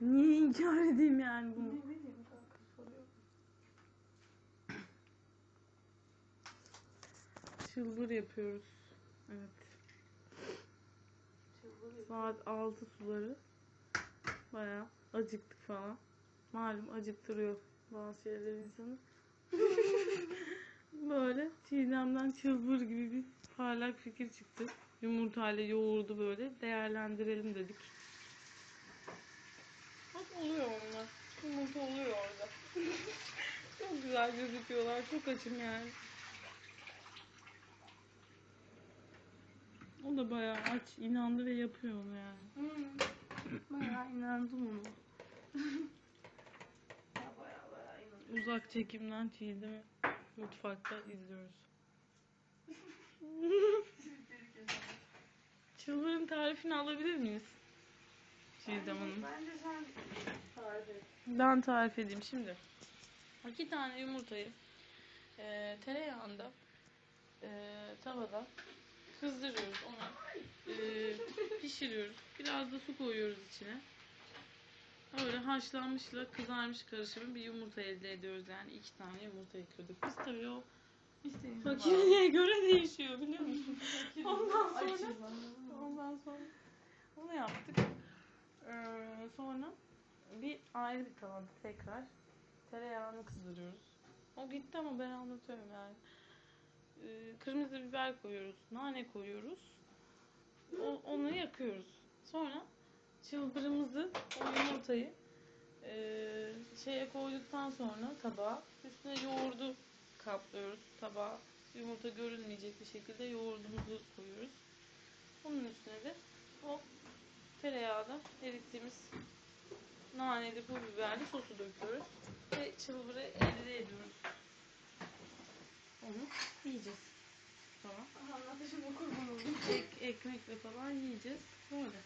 Niye inkar edeyim yani bunu? Ne bileyim. Çılbır yapıyoruz. Evet. Saat 6 suları. Bayağı acıktık falan. Malum acıktırıyor bazı şeyler insanı. Böyle Çiğdem'den çılbır gibi bir parlak fikir çıktı. Yumurtayla yoğurdu böyle değerlendirelim dedik. Bak oluyor onlar. Yumurta oluyor orada. çok güzel gözüküyorlar. Çok açım yani. O da bayağı aç, inandı ve yapıyor onu yani. Hmm. Bayağı inandım ona. Ya baya baya inanıyorum. Uzak çekimden Çiğdem'i mutfakta izliyoruz. Çılbırın tarifini alabilir miyiz? Çiğdem Hanım. Bence sen tarif et. Ben tarif edeyim şimdi. İki tane yumurtayı eee tereyağında eee tavada kızdırıyoruz onu. eee, pişiriyoruz. Biraz da su koyuyoruz içine. Öyle haşlanmışla kızarmış karışımı bir yumurta elde ediyoruz yani iki tane yumurta yıkıyorduk. Biz tabii o İstediğin makineye göre değişiyor biliyor musun? Ondan sonra? Ondan sonra onu yaptık. Ee, sonra bir ayrı bir tavada tekrar tereyağını kızdırıyoruz. O gitti ama ben anlatıyorum yani. Ee, kırmızı biber koyuyoruz, nane koyuyoruz. O, onu yakıyoruz. Sonra çılbırımızı, o yumurtayı ee, şeye koyduktan sonra tabağa üstüne yoğurdu kaplıyoruz tabağa. Yumurta görünmeyecek bir şekilde yoğurdumuzu koyuyoruz. Bunun üstüne de o tereyağda erittiğimiz naneli pul biberli sosu döküyoruz. Ve çılbırı elde ediyoruz. Onu yiyeceğiz. Tamam. Anlatışıma kurban oldum. Ek, ekmekle falan yiyeceğiz. Böyle.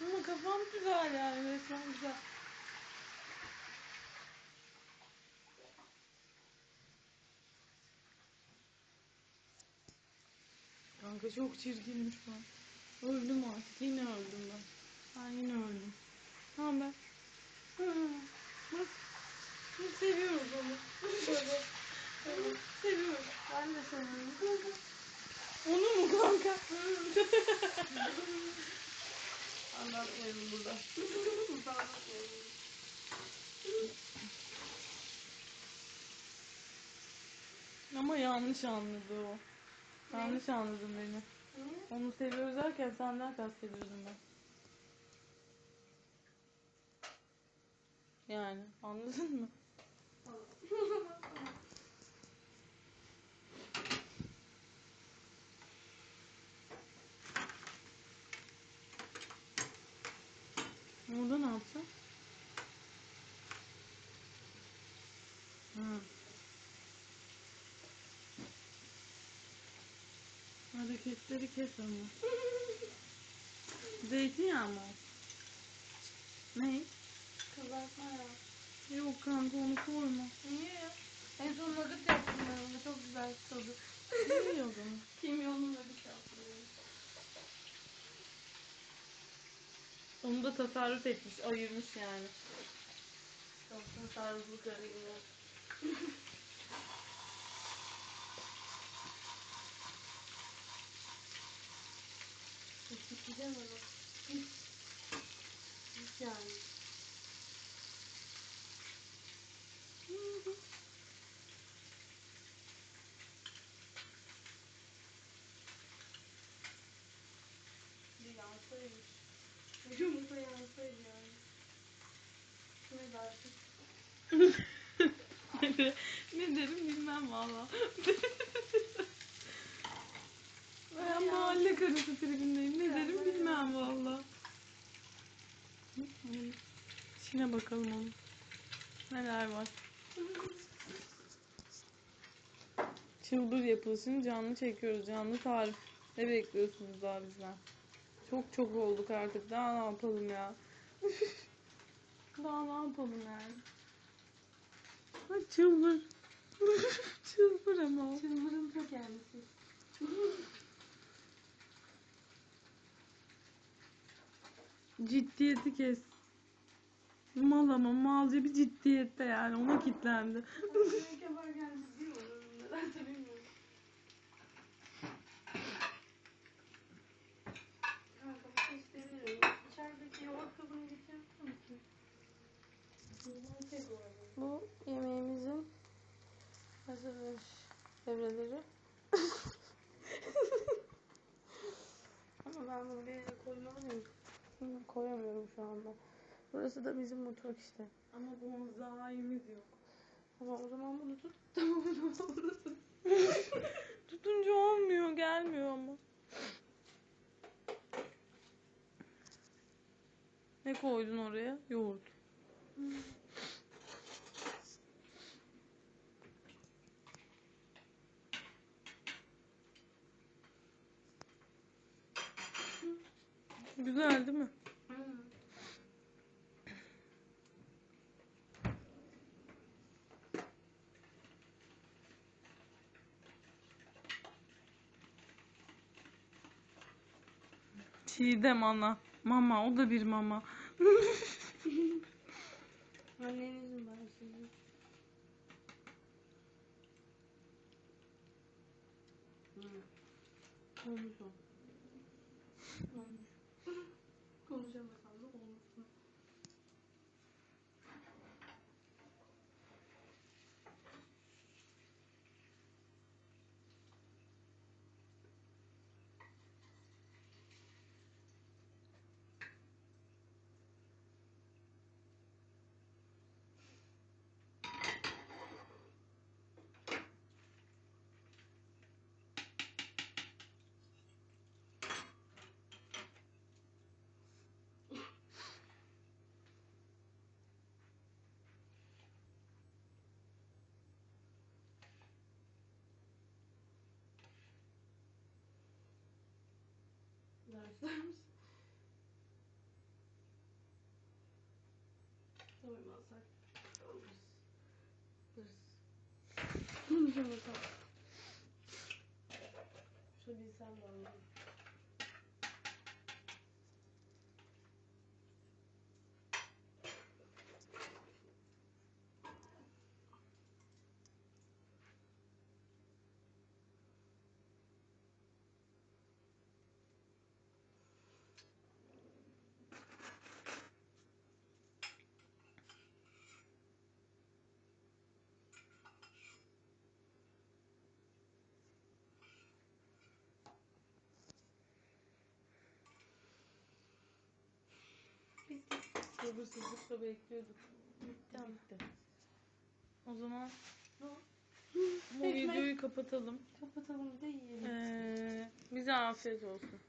Ama kafam güzel yani resmen güzel. Kanka çok çirkinmiş ben. Öldüm artık. Yine öldüm ben. Ben yine öldüm. Tamam ben. Bak. Seviyoruz onu. Böyle. Seviyoruz. Ben de seviyorum. Onu mu kanka? Anlatmayalım burada. Anlatmayalım. Ama yanlış anladı o. Yanlış anladın beni. Onu seviyoruz derken senden kastediyordum ben. Yani anladın mı? Orada ne yapacağım? Hı. Hareketleri kes ama. Zeytinyağı mı? Ne? Kızartma ya. Yok kanka onu koyma. Niye ya? En son nugget yaptım ben onu. Çok güzel tadı. Zaman? Kimyonlu nugget yaptım. Onu da tasarruf etmiş, ayırmış yani. Çok tasarruflu karı gibi. Sikeceğim onu. Hiç. Hiç yani. Bir yansaymış. Yumurta yansaydı yani. Ne derim bilmem valla. ben mahalle karısı tribindeyim. Ne derim bilmem valla. İçine bakalım onun. Neler var. Çılbır yapılışını canlı çekiyoruz. Canlı tarif. Ne bekliyorsunuz daha bizden? Çok çok olduk artık. Daha ne yapalım ya? Daha ne yapalım yani? Bak çılbır. çılbır ama. o. Çılbırın ta kendisi. Ciddiyeti kes. Mal ama malca bir ciddiyette yani ona kilitlendi. Yemek yaparken ciddi oluyorum. Nedense devreleri. Ama ben bunu bir yere koymalıyım. Hı, Koyamıyorum şu anda. Burası da bizim mutfak işte. Ama bunun zaimimiz yok. Ama o zaman bunu tut. Tamam o zaman bunu tut. Tutunca olmuyor, gelmiyor ama. Ne koydun oraya? Yoğurt. Güzel değil mi? Çiğdem ana. Mama, o da bir mama. Annenizin ben sizin. Olmuş o. Olmuş. Konuşamasam da olmuşsun. Derslerimiz. Doymazsak alırız. Alırız. Konuşamasam. Şu bilsem de Sabırsızlıkla bekliyorduk. Bitti. Bitti. O zaman bu videoyu kapatalım. Kapatalım de yiyelim. Ee, bize afiyet olsun.